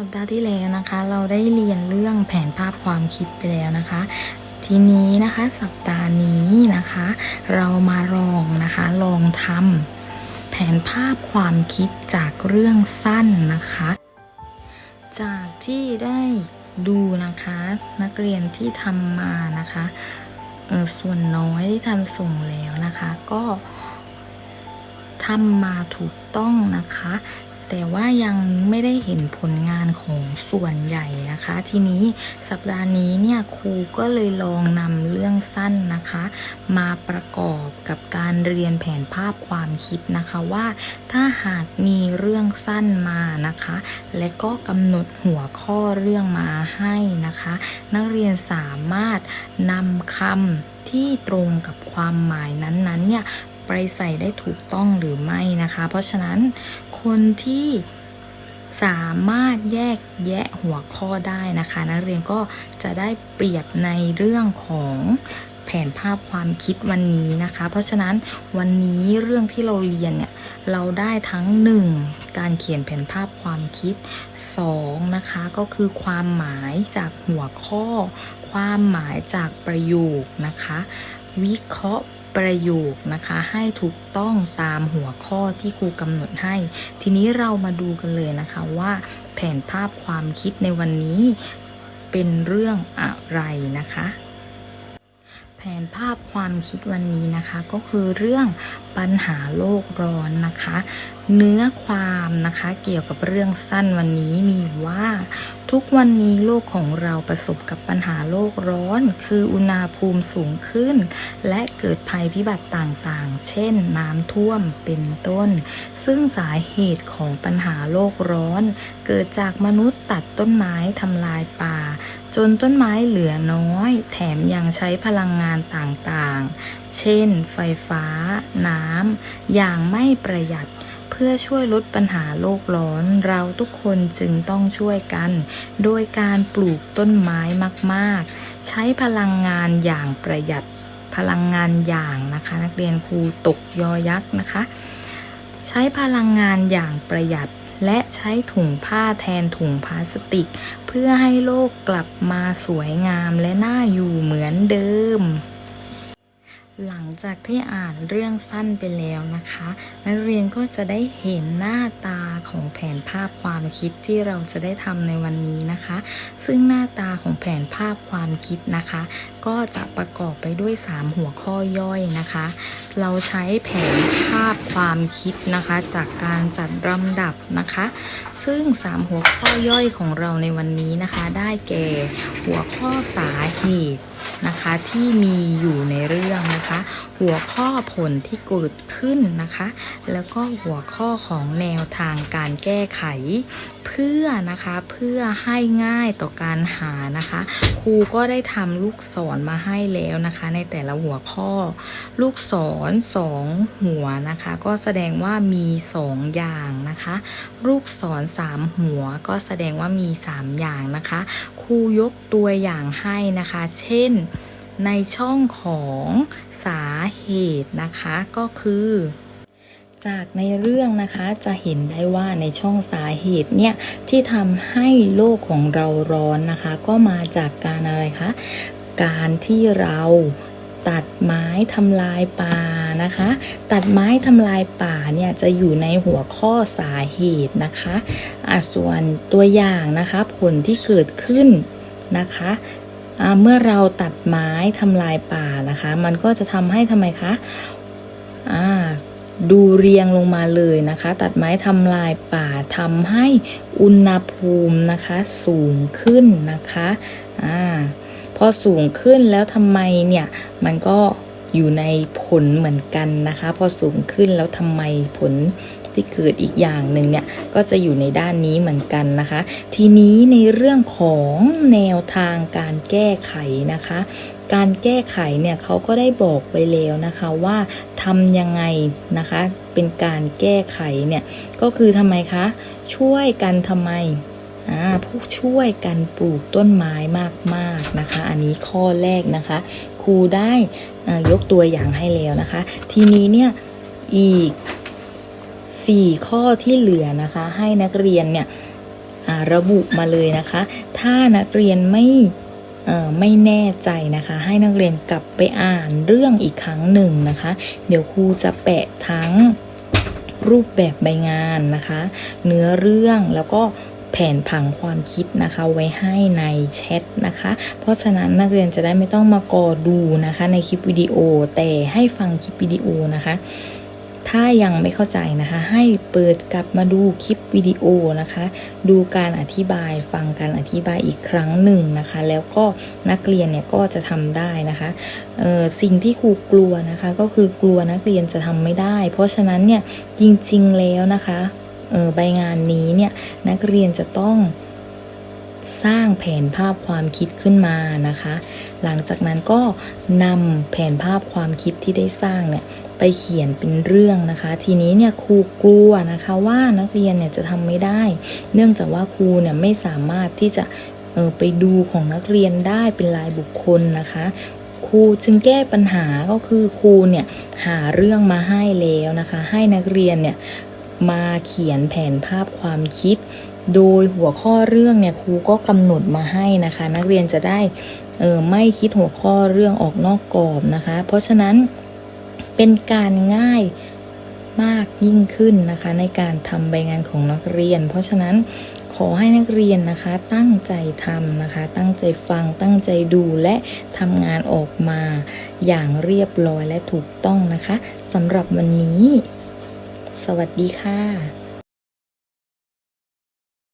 สัปดาห์ที่แล้วนะคะ เราได้เรียนเรื่องแผนภาพความคิดไปแล้วนะคะ ทีนี้นะคะสัปดาห์นี้นะคะ เรามาลองนะคะลองทำแผนภาพความคิดจากเรื่องสั้นนะคะ จากที่ได้ดูนะคะนักเรียนที่ทำมานะคะออส่วนน้อยที่ทำส่งแล้วนะคะก็ทำมาถูกต้องนะคะ แต่ว่ายังไม่ได้เห็นผลงานของส่วนใหญ่นะคะ ทีนี้สัปดาห์นี้เนี่ยครูก็เลยลองนำเรื่องสั้นนะคะ มาประกอบกับการเรียนแผนภาพความคิดนะคะว่าถ้าหากมีเรื่องสั้นมานะคะ และก็กำหนดหัวข้อเรื่องมาให้นะคะ นักเรียนสามารถนำคำที่ตรงกับความหมายนั้นๆเนี่ย ไปใส่ได้ถูกต้องหรือไม่นะคะ เพราะฉะนั้นคนที่สามารถแยกแยะหัวข้อได้นะคะ นักเรียนก็จะได้เปรียบในเรื่องของแผนภาพความคิดวันนี้นะคะ เพราะฉะนั้นวันนี้เรื่องที่เราเรียนเนี่ยเราได้ทั้ง 1. การเขียนแผนภาพความคิด 2. นะคะก็คือความหมายจากหัวข้อ ความหมายจากประโยคนะคะ วิเคราะห์ ประโยคนะคะให้ถูกต้องตามหัวข้อที่ครูกำหนดให้ ทีนี้เรามาดูกันเลยนะคะว่า แผนภาพความคิดในวันนี้เป็นเรื่องอะไรนะคะ แผนภาพความคิดวันนี้นะคะ ก็คือเรื่องปัญหาโลกร้อนนะคะ เนื้อความนะคะเกี่ยวกับเรื่องสั้นวันนี้มีว่าทุกวันนี้โลกของเราประสบกับปัญหาโลกร้อน คืออุณหภูมิสูงขึ้น และเกิดภัยพิบัติต่างๆ เช่นน้ำท่วมเป็นต้น ซึ่งสาเหตุของปัญหาโลกร้อน เกิดจากมนุษย์ตัดต้นไม้ทำลายป่า จนต้นไม้เหลือน้อย แถมยังใช้พลังงานต่างๆ เช่น ไฟฟ้า น้ำอย่างไม่ประหยัด พื่อช่วยลดปัญหาโลกร้อน เราทุกคนจึงต้องช่วยกัน โดยการปลูกต้นไม้มากๆ ใช้พลังงานอย่างประหยัดพลังงานอย่างนะคะ นักเรียนครูตกยอยักษ์นะคะ ใช้พลังงานอย่างประหยัดและใช้ถุงผ้าแทนถุงพลาสติก เพื่อให้โลกกลับมาสวยงามและน่าอยู่เหมือนเดิม หลังจากที่อ่านเรื่องสั้นไปแล้วนะคะ นักเรียนก็จะได้เห็นหน้าตาของแผนภาพความคิดที่เราจะได้ทำในวันนี้นะคะ ซึ่งหน้าตาของแผนภาพความคิดนะคะ ก็จะประกอบไปด้วย 3 หัวข้อย่อยนะคะ เราใช้แผนภาพความคิดนะคะ จากการจัดลำดับนะคะ ซึ่ง 3 หัวข้อย่อยของเราในวันนี้นะคะ ได้แก่หัวข้อสาเหตุนะคะที่มีอยู่ในเรื่องนะคะหัวข้อผลที่เกิดขึ้นนะคะ แล้วก็หัวข้อของแนวทางการแก้ไข เพื่อนะคะเพื่อให้ง่ายต่อการหานะคะ ครูก็ได้ทำลูกศรมาให้แล้วนะคะ ในแต่ละหัวข้อ ลูกศรสองหัวนะคะ ก็แสดงว่ามีสองอย่างนะคะ ลูกศรสามหัวก็แสดงว่ามีสามอย่างนะคะ ครูยกตัวอย่างให้นะคะ เช่น ในช่องของสาเหตุนะคะก็คือ จากในเรื่องนะคะจะเห็นได้ว่าในช่องสาเหตุเนี่ยที่ทำให้โลกของเราร้อนนะคะ ก็มาจากการอะไรคะการที่เราตัดไม้ทำลายป่านะคะ ตัดไม้ทำลายป่าเนี่ยจะอยู่ในหัวข้อสาเหตุนะคะอะส่วนตัวอย่างนะคะผลที่เกิดขึ้นนะคะ เมื่อเราตัดไม้ทำลายป่านะคะ มันก็จะทำให้ทำไมคะดูเรียงลงมาเลยนะคะ ตัดไม้ทำลายป่าทำให้อุณหภูมินะคะสูงขึ้นนะคะอ่าพอสูงขึ้นแล้วทำไมเนี่ยมันก็อยู่ในผลเหมือนกันนะคะ พอสูงขึ้นแล้วทำไมผล ที่เกิดอีกอย่างหนึ่งเนี่ยก็จะอยู่ในด้านนี้เหมือนกันนะคะ ทีนี้ในเรื่องของแนวทางการแก้ไขนะคะ การแก้ไขเนี่ยเขาก็ได้บอกไปแล้วนะคะว่าทำยังไงนะคะ เป็นการแก้ไขเนี่ยก็คือทำไมคะช่วยกันทำไมผู้ช่วยกันปลูกต้นไม้มากๆนะคะ อันนี้ข้อแรกนะคะ ครูได้ยกตัวอย่างให้แล้วนะคะ ทีนี้เนี่ยอีก 4 ข้อที่เหลือนะคะ ให้นักเรียนเนี่ยระบุมาเลยนะคะ ถ้านักเรียนไม่ไม่แน่ใจนะคะ ให้นักเรียนกลับไปอ่านเรื่องอีกครั้งหนึ่งนะคะ เดี๋ยวครูจะแปะทั้งรูปแบบใบงานนะคะ เนื้อเรื่องแล้วก็แผนผังความคิดนะคะ ไว้ให้ในแชทนะคะ เพราะฉะนั้นนักเรียนจะได้ไม่ต้องมากอดูนะคะ ในคลิปวิดีโอแต่ให้ฟังคลิปวิดีโอนะคะ ถ้ายังไม่เข้าใจนะคะ ให้เปิดกลับมาดูคลิปวิดีโอนะคะ ดูการอธิบายฟังการอธิบายอีกครั้งหนึ่งนะคะ แล้วก็นักเรียนเนี่ยก็จะทำได้นะคะสิ่งที่ครูกลัวนะคะก็คือกลัวนักเรียนจะทำไม่ได้ เพราะฉะนั้นเนี่ยจริงๆแล้วนะคะใบงานนี้เนี่ยนักเรียนจะต้องสร้างแผนภาพความคิดขึ้นมานะคะ หลังจากนั้นก็นำแผนภาพความคิดที่ได้สร้างเนี่ย ไปเขียนเป็นเรื่องนะคะ ทีนี้เนี่ยครูกลัวนะคะว่านักเรียนเนี่ยจะทำไม่ได้ เนื่องจากว่าครูเนี่ยไม่สามารถที่จะเออไปดูของนักเรียนได้เป็นรายบุคคลนะคะครูจึงแก้ปัญหาก็คือครูเนี่ยหาเรื่องมาให้แล้วนะคะ ให้นักเรียนเนี่ยมาเขียนแผนภาพความคิด โดยหัวข้อเรื่องเนี่ยครูก็กำหนดมาให้นะคะ นักเรียนจะได้เออไม่คิดหัวข้อเรื่องออกนอกกรอบนะคะ เพราะฉะนั้น เป็นการง่ายมากยิ่งขึ้นนะคะ ในการทำใบงานของนักเรียน เพราะฉะนั้นขอให้นักเรียนนะคะตั้งใจทำนะคะ ตั้งใจฟังตั้งใจดูและทำงานออกมาอย่างเรียบร้อยและถูกต้องนะคะสำหรับวันนี้ สวัสดีค่ะ